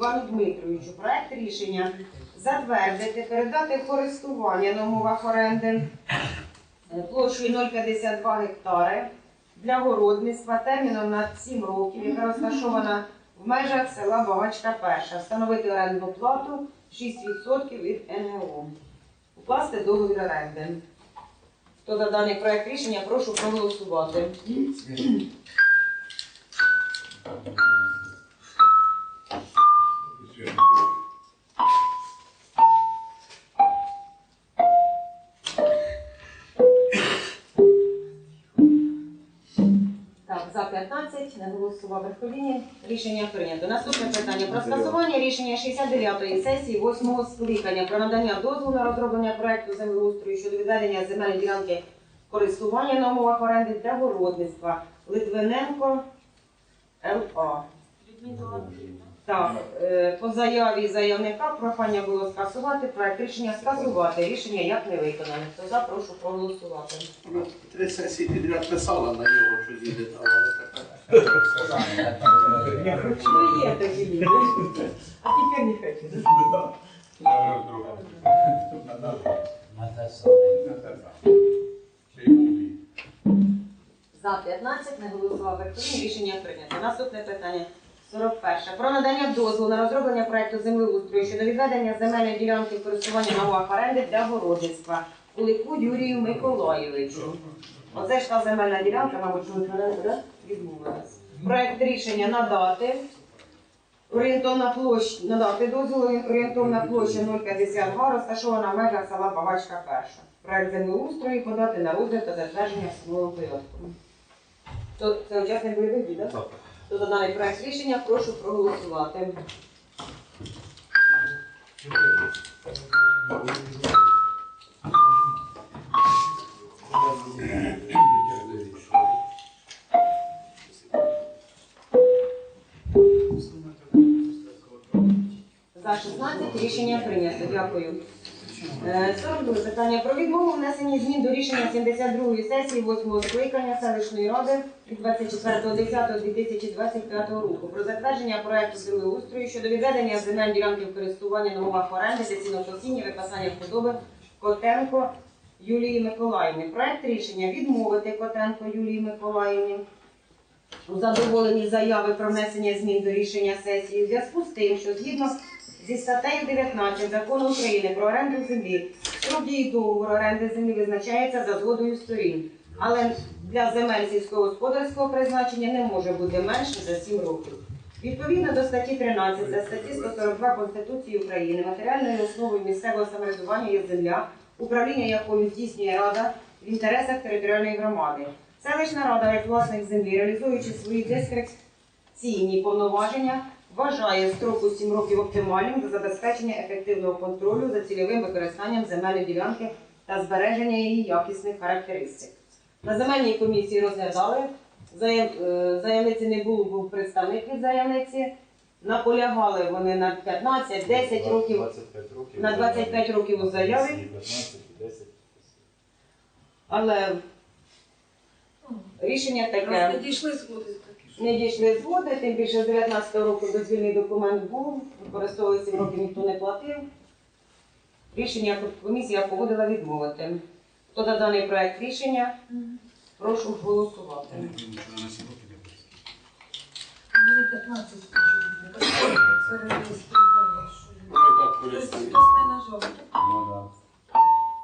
Івану Дмитровичу. Проект рішення затвердити, передати користування на умовах оренди площею 0,52 гектари для городництва терміном на 7 років, яка розташована в межах села Багачка Перша. Встановити орендну плату 6% від НГО. Укласти договір оренди. Хто за даний проект рішення, прошу проголосувати. Так, за 15, не голосував Верховіні. Рішення прийнято. Наступне питання про скасування рішення 69-ї сесії 8-го скликання про надання дозволу на розроблення проекту землеустрою щодо відведення земельної ділянки користування на умовах оренди для городництва Литвиненко ЛА. Так, е, по заяві заявника прохання було скасувати проект рішення скасувати. Рішення як не виконане. Хто за, прошу проголосувати. Вона Три сесії підряд писала на нього, що зійде там, але тепер. Ну є такі люди. А тепер не хочу. За 15 не голосував Верховний. Рішення прийнято. Наступне питання. 41. Про надання дозволу на розроблення проекту землеустрою щодо відведення земельної ділянки в користування на оренди для городництва Кулику Юрію Миколайовичу. Оце ж та земельна ділянка, мабуть, відмовилась. Проект рішення надати. Орієнтовна площа, надати дозвіл, орієнтовна площа 0,52, розташована в межах села Багачка Перша. Проект землеустрою подати на розгляд та затвердження судовому порядку. Це учасник бойових дій, так? Хто за даний проект рішення, прошу проголосувати. За 16 рішення прийнято. Дякую. Е, 42 питання про відмову внесення змін до рішення 72-ї сесії 8-го скликання селищної ради від 24.10.2025 року про затвердження проекту землеустрою щодо відведення земель ділянки в користування на умовах оренди та цінопосіння випасання вподоби Котенко Юлії Миколаївни. Проект рішення відмовити Котенко Юлії Миколаївні у задоволенні заяви про внесення змін до рішення сесії у зв'язку з тим, що згідно зі статтею 19 закону України про оренду землі, строк дії договору оренди землі визначається за згодою сторін, але для земель сільськогосподарського призначення не може бути менше за 7 років. Відповідно до статті 13 та статті 142 Конституції України матеріальною основою місцевого самоврядування є земля, управління якою здійснює рада в інтересах територіальної громади. Селищна рада як власник землі, реалізуючи свої дискреційні повноваження, вважає строку 7 років оптимальним для забезпечення ефективного контролю за цільовим використанням земельної ділянки та збереження її якісних характеристик. На земельній комісії розглядали, заяв- е, заявниці не було, був представник від заявниці. Наполягали вони на 15, 10 років, 25 років. на 25 років у заяві. 15 і 10. але рішення Раз не дійшли згоди такі. Не дійшли згоди, тим більше з 19 року дозвільний документ був, використовували 7 років, ніхто не платив. Рішення комісія погодила відмовити. Хто за даний проект рішення, прошу голосувати. Мені 15 скажу. Перереєстрували, що Ну так Хтось не нажав. Ну.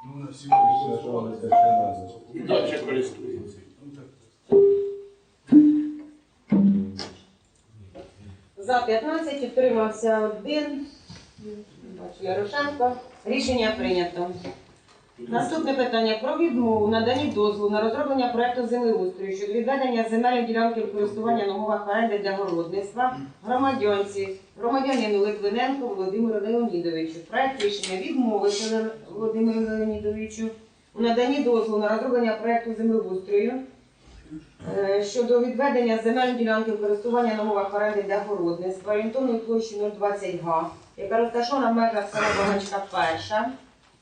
Ну, на всі Ще що ще. За 15 утримався один. Бачу Ярошенко. Рішення прийнято. Наступне питання про відмову надані дозволу на розроблення проекту землеустрою щодо відведення земельної ділянки в користування на для городництва громадянці громадянину Литвиненко Володимиру Леонідовичу. Проект рішення відмовити Ле- Володимиру Леонідовичу у наданні дозволу на розроблення проекту землеустрою щодо відведення земельної ділянки в користування на умовах оренди для городництва орієнтовною площею 020 га, яка розташована в межах села Багачка Перша.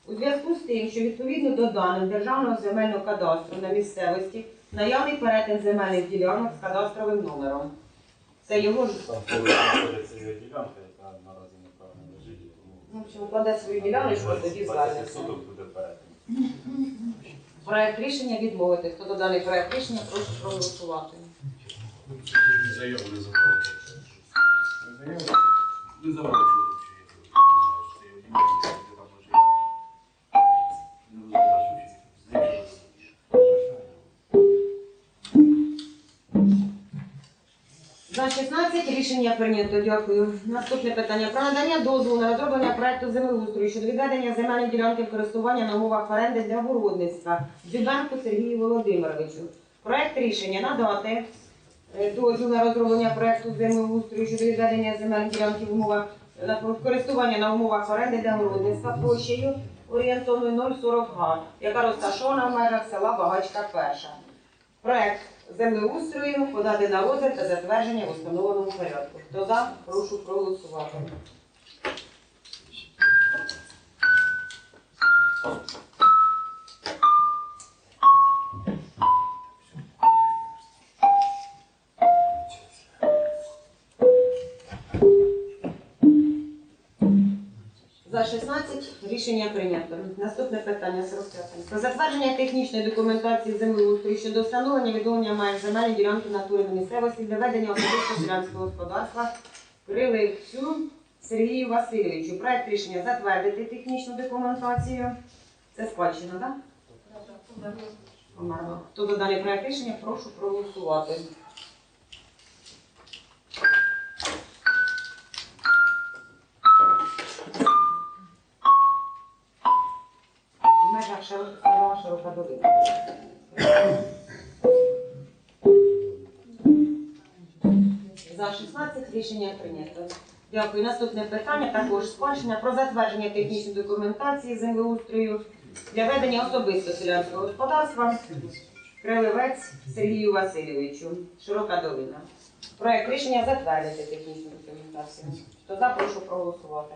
У зв'язку з тим, що відповідно до даних Державного земельного кадастру на місцевості наявний перетин земельних ділянок з кадастровим номером. Це його ж Там поруч знаходиться його ділянка, яка на общем, кладе свою діляночку, тоді звернеться. Суток буде перед. Проект рішення відмовити. Хто за даний проект рішення, прошу проголосувати. Заяву не забрали. Не забрали. За 16 рішення прийнято. Дякую. Наступне питання про надання дозволу на розроблення проекту землеустрою щодо відведення земельної ділянки в користування на умовах оренди для городництва Дзюбенку Сергію Володимировичу. Проект рішення надати е, дозвіл на розроблення проекту землеустрою щодо відведення земельної ділянки в умовах на користування на умовах оренди для городництва площею орієнтовною 040 га, яка розташована в межах села Багачка Перша. Проект землеустрою подати на розгляд та затвердження в установленому порядку. Хто за, прошу проголосувати. За 16 рішення прийнято. Наступне питання 45. Про затвердження технічної документації землеустрою щодо встановлення відновлення меж земельної ділянки натури на місцевості для ведення особистого селянського господарства Криливцю Сергію Васильовичу. Проект рішення затвердити технічну документацію. Це спадщина, так? Померла. Хто за даний проект рішення, прошу проголосувати. Широка, долина. За 16 рішення прийнято. Дякую. Наступне питання також спадщина про затвердження технічної документації землеустрою для ведення особисто селянського господарства Криливець Сергію Васильовичу. Широка долина. Проект рішення затвердити технічну документацію. Хто за, проголосувати.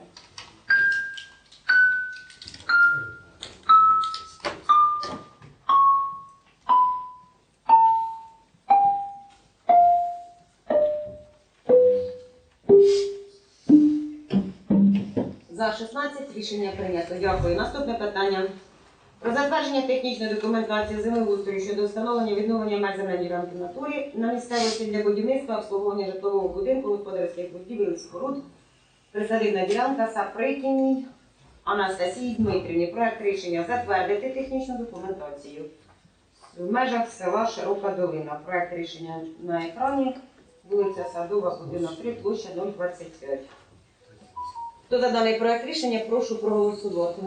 За 16 рішення прийнято. Дякую. Наступне питання. Про затвердження технічної документації землеустрою щодо встановлення відновлення меж земельної ділянки натурі на місцевості для будівництва обслуговування житлового будинку, господарських будівель споруд. Присадибна ділянка Саприкіній Анастасії Дмитрівні. Проект рішення затвердити технічну документацію. В межах села Широка Долина. Проект рішення на екрані. Вулиця Садова, будинок 3, площа 025. Хто за даний проект рішення, прошу проголосувати.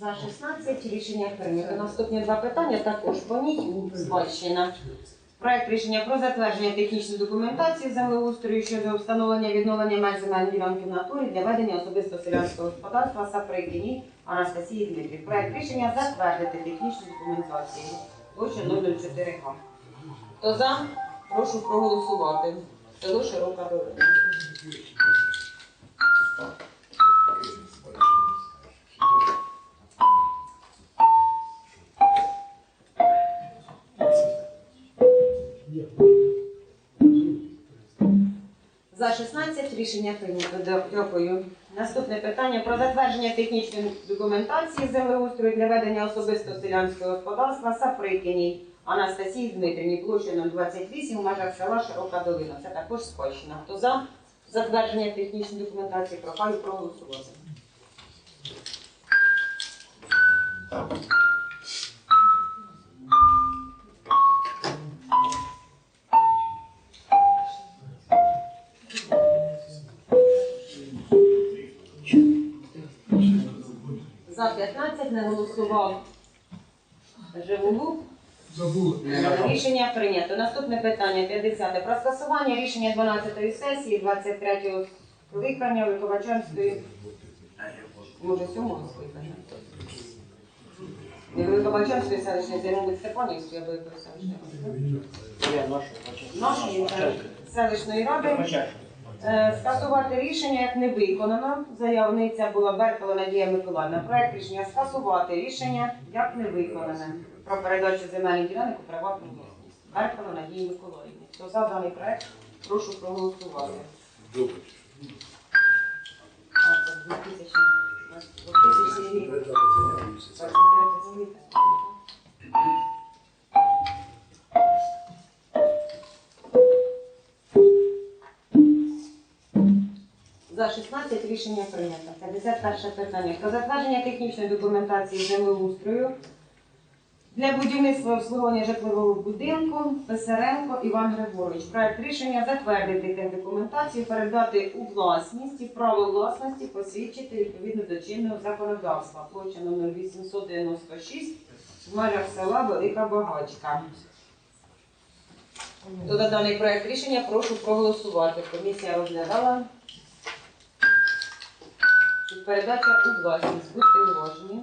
За 16 рішення прийнято. Наступні два питання також поніть спадщина. Проект рішення про затвердження технічної документації землеустрою щодо встановлення відновлення меж земельної ділянки в натурі для ведення особисто селянського господарства Саприкіні Анастасії Дмитрів. Проект рішення затвердити технічну документацію. Площа 004 га. Хто за? Прошу проголосувати. Село Широка Долина. За 16 рішення прийнято. Дякую. Наступне питання про затвердження технічної документації землеустрою для ведення особисто селянського господарства Саприкіній Анастасії Дмитрівні, площа 028 в межах села Широка Долина. Це також спадщина. Хто за затвердження технічної документації, прохаю проголосувати. Не голосував. Забули. Рішення прийнято. Наступне питання 50. Про скасування рішення 12-ї сесії 23-го скликання Великобачанської, може, 7-го скликання. Не Великобачанської селищної, мабуть, Степанівської або якоїсь селищної ради. Нашої селищної ради Скасувати рішення як не виконано. Заявниця була Беркова Надія Миколаївна. Проект рішення скасувати рішення як не виконане про передачу земельних ділянок у приватну власність. Беркова Надії Миколаївні. Хто за даний проект, прошу проголосувати. Добре. А, це За 16 рішення прийнято. 51 питання. Про затвердження технічної документації землеустрою для будівництва обслуговування житлового будинку Писаренко Іван Григорович. Проект рішення затвердити техдокументацію, передати у власність і право власності посвідчити відповідно до чинного законодавства. Площа номер 896 в межах села Велика Багачка. За даний проект рішення, прошу проголосувати. Комісія розглядала. Передача у власність. Будьте уважні.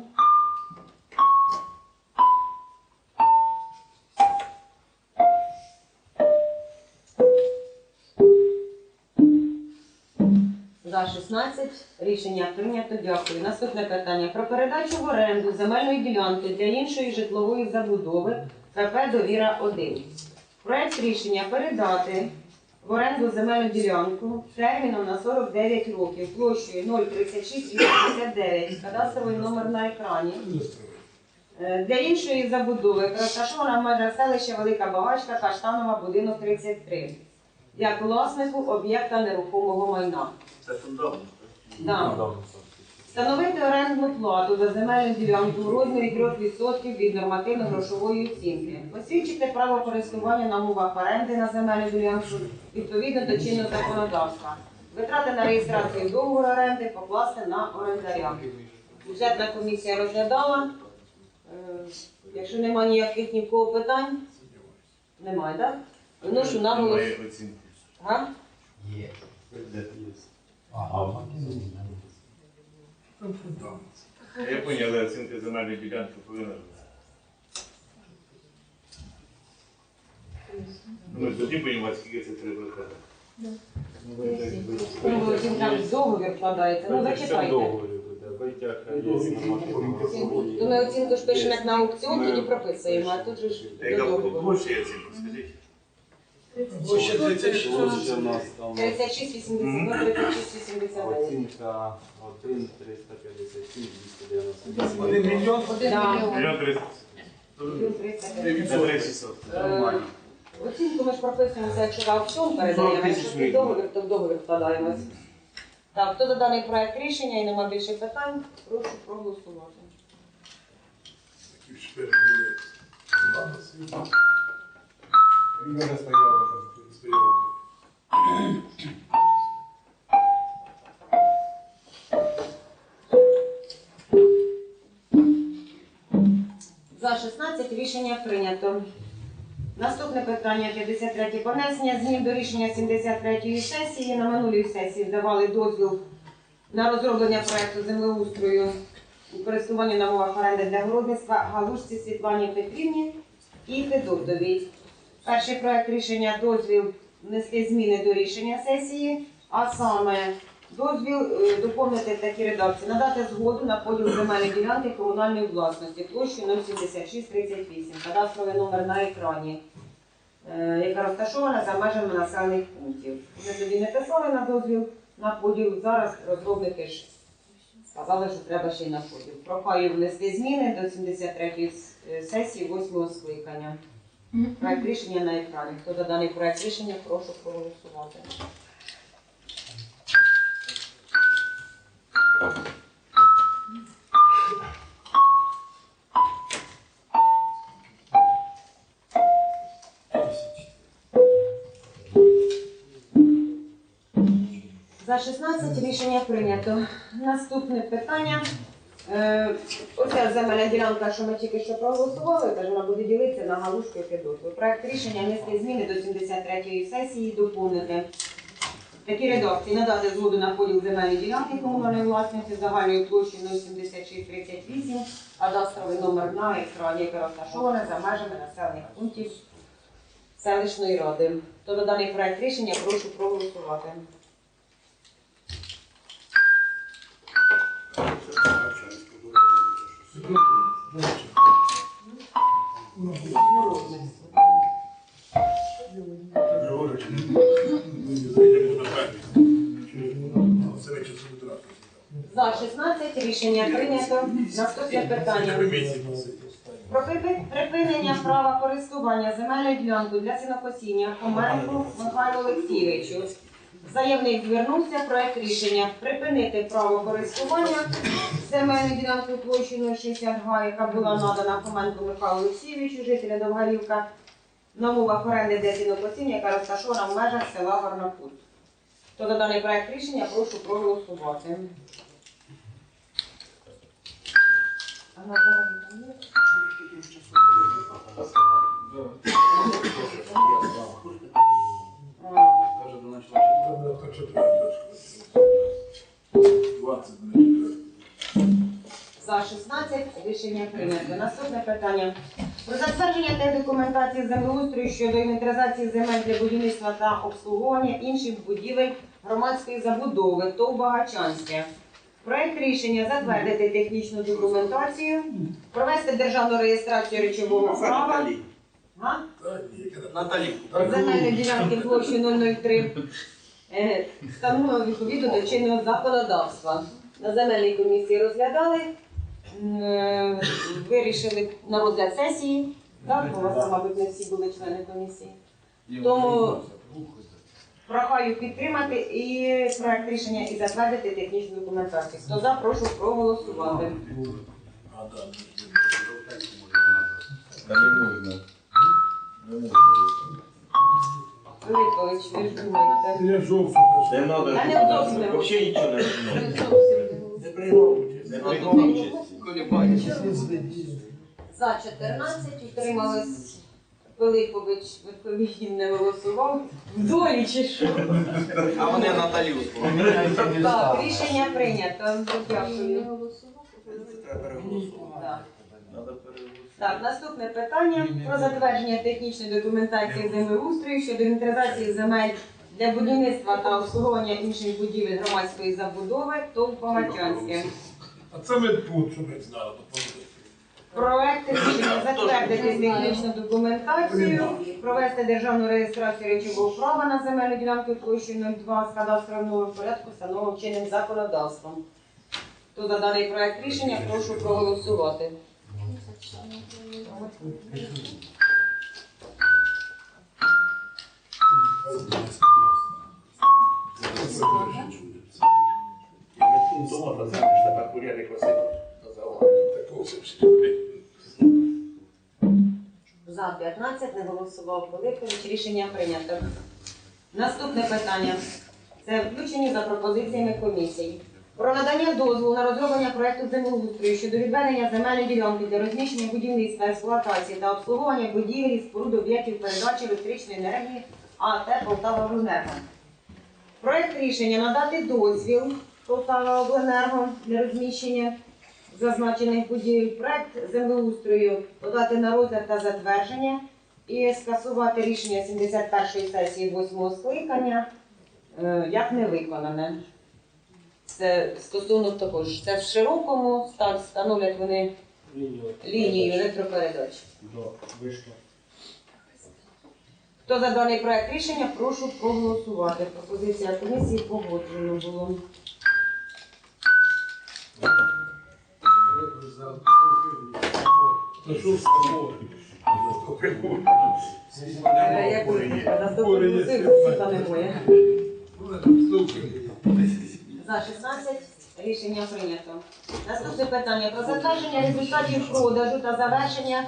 За 16 рішення прийнято. Дякую. Наступне питання про передачу в оренду земельної ділянки для іншої житлової забудови КП Довіра 1. Проект рішення передати в оренду земельну ділянку терміном на 49 років площею 03689, кадастровий номер на екрані. Е, Для іншої забудови розташована в межах селища Велика Багачка, Каштанова, будинок 33. Як власнику об'єкта нерухомого майна. Це фундамент. Да. Встановити орендну плату за земельну ділянку в розмірі 3% від нормативно-грошової оцінки. Посвідчити право користування на умовах оренди на земельну ділянку відповідно до чинного законодавства. Витрати на реєстрацію договору оренди покласти на орендаря. Бюджетна комісія розглядала. Е, Якщо немає ніяких ні в кого питань, немає, так? Виношу на голос. Немає оцінки. Га? Є. Фундамент. Я поняв, але оцінка земельної ділянки повинна бути. Ну, Ми тоді будемо, скільки це треба казати. Ну, ви там договір. Ну, зачитайте. Ми оцінку ж пишемо як на аукціон, тоді прописуємо, а тут же ж Яка до була площа є оцінка, скажіть? Площа 36. Площа у нас там 36,82, 36,89. оцінка 1, 357, 298. Один мільйон. Да. Мільйон триста. Один За 359. 3600. Е, Оцінку ми ж прописуємо, це якщо на аукціон передаємо, якщо під договір, то в договір вкладаємось. Так, хто за даний проект рішення і нема більше питань, прошу проголосувати. Такі ж. Фундамент. Він. Стояв. За 16 рішення прийнято. Наступне питання 53. Про внесення змін до рішення 73-ї сесії. На минулій сесії давали дозвіл на розроблення проекту землеустрою у користуванні на оренди для городництва Галушці Світлані Петрівні і Федотовій. Перший проект рішення дозвіл внести зміни до рішення сесії, а саме дозвіл е, доповнити в такій редакції, надати згоду на поділ земельної ділянки комунальної власності площею 07638, кадастровий номер на екрані, е, яка розташована за межами населених пунктів. Ми тоді не писали на дозвіл на поділ, зараз розробники ж сказали, що треба ще й на поділ. Прохаю внести зміни до 73-ї сесії 8 скликання. Проект рішення на екрані. Хто за даний проект рішення, прошу проголосувати. За 16 рішення прийнято. Наступне питання. Е, Оця земельна ділянка, що ми тільки що проголосували, теж вона буде ділитися на галушку і. Проект рішення внести зміни до 73-ї сесії доповнити. Такі редакції надати згоду на поділ земельної ділянки комунальної власності загальною площею 07638, кадастровий номер на екрані, яке розташоване за межами населених пунктів селищної ради. То на даний проект рішення прошу проголосувати. За 16 рішення прийнято. Наступне питання. Про припинення права користування земельної ділянки для сінокосіння Хоменку Михайло Олексійовичу. Заявник звернувся. Проект рішення припинити право користування земельною ділянкою площею 60 га, яка була надана Хоменку Михайлу Олексійовичу, жителя Довгалівка, на мовах оренди для сінокосіння, яка розташована в межах села Горнопут. Хто за даний проект рішення, прошу проголосувати. 11 За 16 рішення прийнято. Наступне питання. Про затвердження та документації землеустрою щодо інвентаризації земель для будівництва та обслуговування інших будівель громадської забудови ТОВ Багачанське. Проект рішення затвердити технічну документацію, провести державну реєстрацію речового права. Наталі. Земельної ділянки площі 003 е, встановлено відповідно до чинного законодавства. На земельній комісії розглядали, е, вирішили на розгляд сесії. Так, у вас, мабуть, не всі були члени комісії. Тому прохаю підтримати і проект рішення і затвердити технічну документацію. Хто за, прошу проголосувати. А, да. Не можна. Не. Филиппович, ви ж думаєте. Я жовтий. Не треба. Та не зовсім не Взагалі нічого не розумію. Не приймав участь. Не приймав. Колібається. За 14 утримались. Филиппович відповідні не голосував. В долі чи що? А вони Наталію. Так, рішення прийнято. Дякую. Треба переголосувати. Так. Наступне питання про затвердження технічної документації землеустрою щодо інвентаризації земель для будівництва та обслуговування інших будівель громадської забудови ТОВ Багачанське. А це ми тут, щоб ви знали. допомогли. Проект рішення затвердити технічну документацію, провести державну реєстрацію речового права на земельну ділянку площею 02 з кадастровим номером порядку, встановленим чинним законодавством. Хто за даний проект рішення, прошу проголосувати. За 15 не голосував Пилипович. Рішення прийнято. Наступне питання. Це включені за пропозиціями комісії. Про надання дозволу на розроблення проекту землеустрою щодо відведення земельної ділянки для розміщення будівництва, експлуатації та обслуговування будівель і споруд об'єктів передачі електричної енергії АТ Полтава-Обленерго. Проект рішення надати дозвіл Полтава-Обленерго для розміщення зазначених будівель. Проект землеустрою подати на розгляд та затвердження і скасувати рішення 71-ї сесії 8-го скликання е, як не виконане. Це стосовно також, це в широкому ста- становлять вони лінію електропередач. Хто за даний проект рішення, прошу проголосувати. Пропозиція комісії погоджено було. Та що з тобою? Е, Як ви наступного сила немає. За 16 рішення прийнято. Наступне питання про затвердження результатів продажу та завершення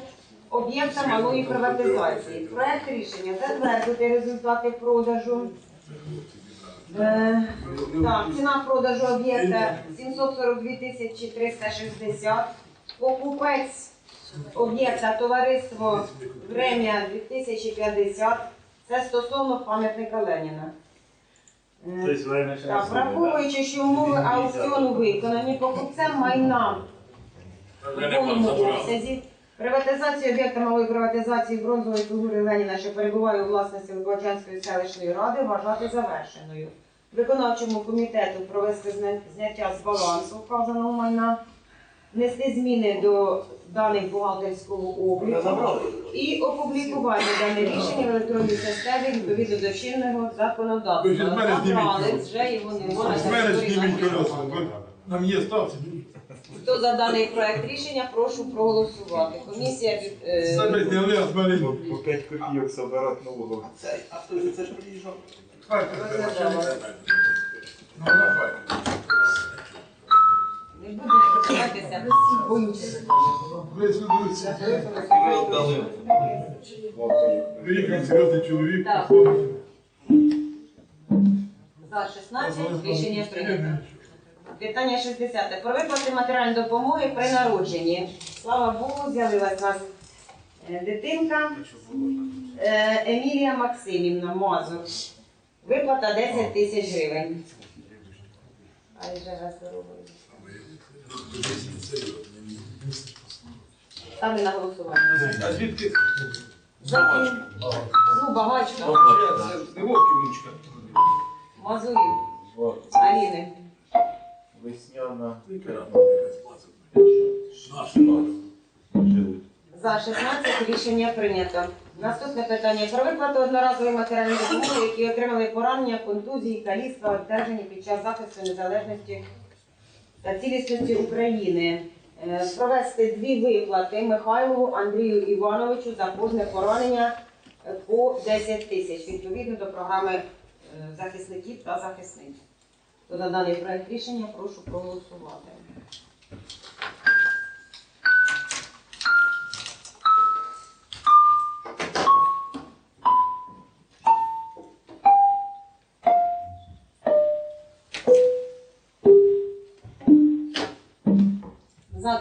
об'єкта малої приватизації. Проект рішення затвердити результати продажу. Е, так, ціна продажу об'єкта 742 тисячі 360. Покупець об'єкта товариство Врем'я 2050. Це стосовно пам'ятника Леніна. Е, Тобто ви не так, враховуючи, що умови аукціону виконані покупцем майна в повному обсязі, приватизація об'єкта малої приватизації бронзової фігури Леніна, що перебуває у власності Луковачанської селищної ради, вважати завершеною. Виконавчому комітету провести зняття з балансу вказаного майна, внести зміни до даних бухгалтерського обліку і опублікувати дане рішення в електронній системі відповідно до чинного законодавства. Ви ж з мене зніміть Забрали, вже його немає. З мене зніміть колеса. Нам є ставці. Хто за даний проект рішення, прошу проголосувати. Комісія від е, Самі зняли, а. По 5 копійок собирати нового. А цей, а хто ж це ж приїжджав? Ну, на Харків. не буде працюватися. Присудуться. Вилкали. Приїхав серйозний чоловік. Так. За 16 рішення прийнято. Питання 60. Про виплати матеріальної допомоги при народженні. Слава Богу, з'явилась у нас е, дитинка Е, Емілія Максимівна Мазур. Виплата 10 тисяч гривень. Ай, же раз заробили. Ставлю на голосування. А звідки? За Ну, багачка. Не вовки внучка. Мазурів. Аліни. Весняна. За 16 рішення прийнято. Наступне питання про виплату одноразової матеріальної допомоги, які отримали поранення, контузії, каліцтва, одержані під час захисту незалежності та цілісності України. Е, Провести дві виплати Михайлову Андрію Івановичу за кожне поранення е, по 10 тисяч відповідно до програми е, захисників та захисниць. То на даний проект рішення, прошу проголосувати.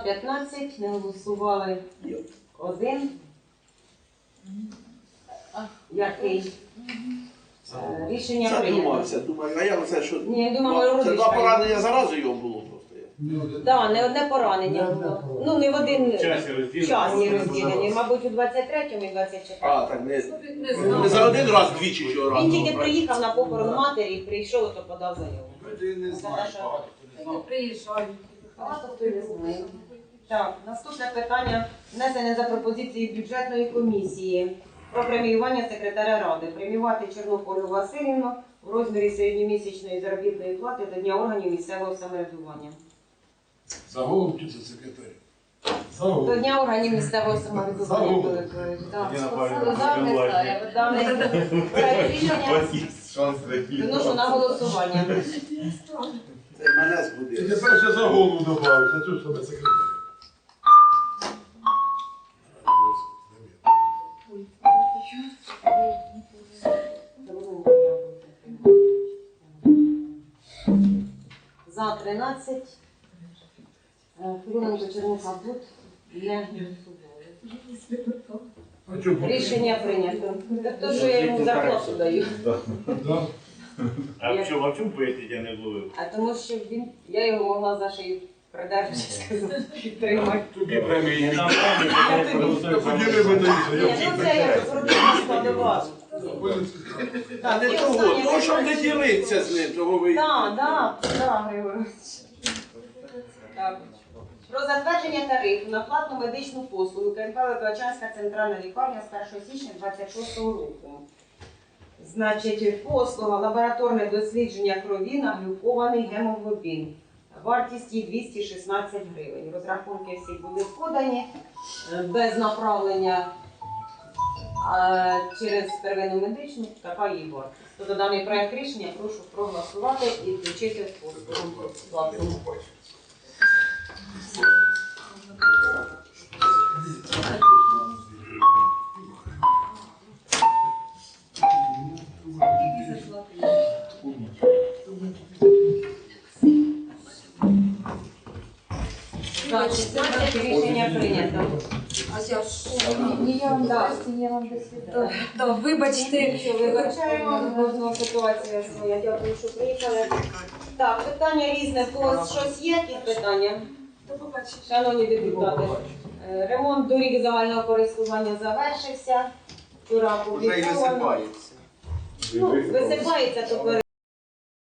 15 не голосували один. Який? Е, Рішення прийнято. Задумався, думаю, а я оце що? Ні, я думала, Це два поранення заразу його було просто. Так, не одне поранення було. Ну, не в один Часі розділені. часі розділені. Мабуть, у 23-му і 24-му. А, так не, Не не знаю. за один раз двічі цього разу. Він тільки приїхав на похорон матері, і прийшов, то подав заяву. Це що- Не приїжджають. Багато хто й не знає. Так, наступне питання внесене за пропозицією бюджетної комісії про преміювання секретаря ради. Преміювати Чорнополю Васильівну в розмірі середньомісячної заробітної плати до дня органів місцевого самоврядування. За голову чи за секретаря? За До дня органів місцевого самоврядування. Кажуть, так. Уважні. стає. Даний проект рішення виношу на голосування. Це мене Ти збудив. тепер ще за голову а тут себе секретаря. За 13. Філоненко Чернуха Буд не голосували. А чого? Рішення прийнято. Тобто, що я йому зарплату даю. А чому, а чому поїздить я не вловив? А тому що він, я його могла за шию придержати, сказати, підтримати. Премії. Поділи ну це як продумана складова. Та не того, останнє того, не питання. з ним, того ви. Так, так, так, Григорович. Так. Про затвердження тарифу на платну медичну послугу КНП Виклачанська центральна лікарня з 1 січня 26 року. Значить, послуга лабораторне дослідження крові на глюкований гемоглобін. Вартість її 216 гривень. Розрахунки всі були подані е, без направлення а через первинну медичну така її вартість. Тобто даний проект рішення прошу проголосувати і включити в послугу 16 рішення прийнято. А я Ні, я вам Так. дасть, ні, я вам до свидання. Да, вибачте. Вибачаємо, кожного ситуація своя. Дякую, що приїхали. Так, питання різне. В когось щось є, якісь питання? До побачення. Шановні депутати, е, ремонт доріг загального користування завершився. Вчора Вже й опубліковано. висипається. Ну, висипається, то пере-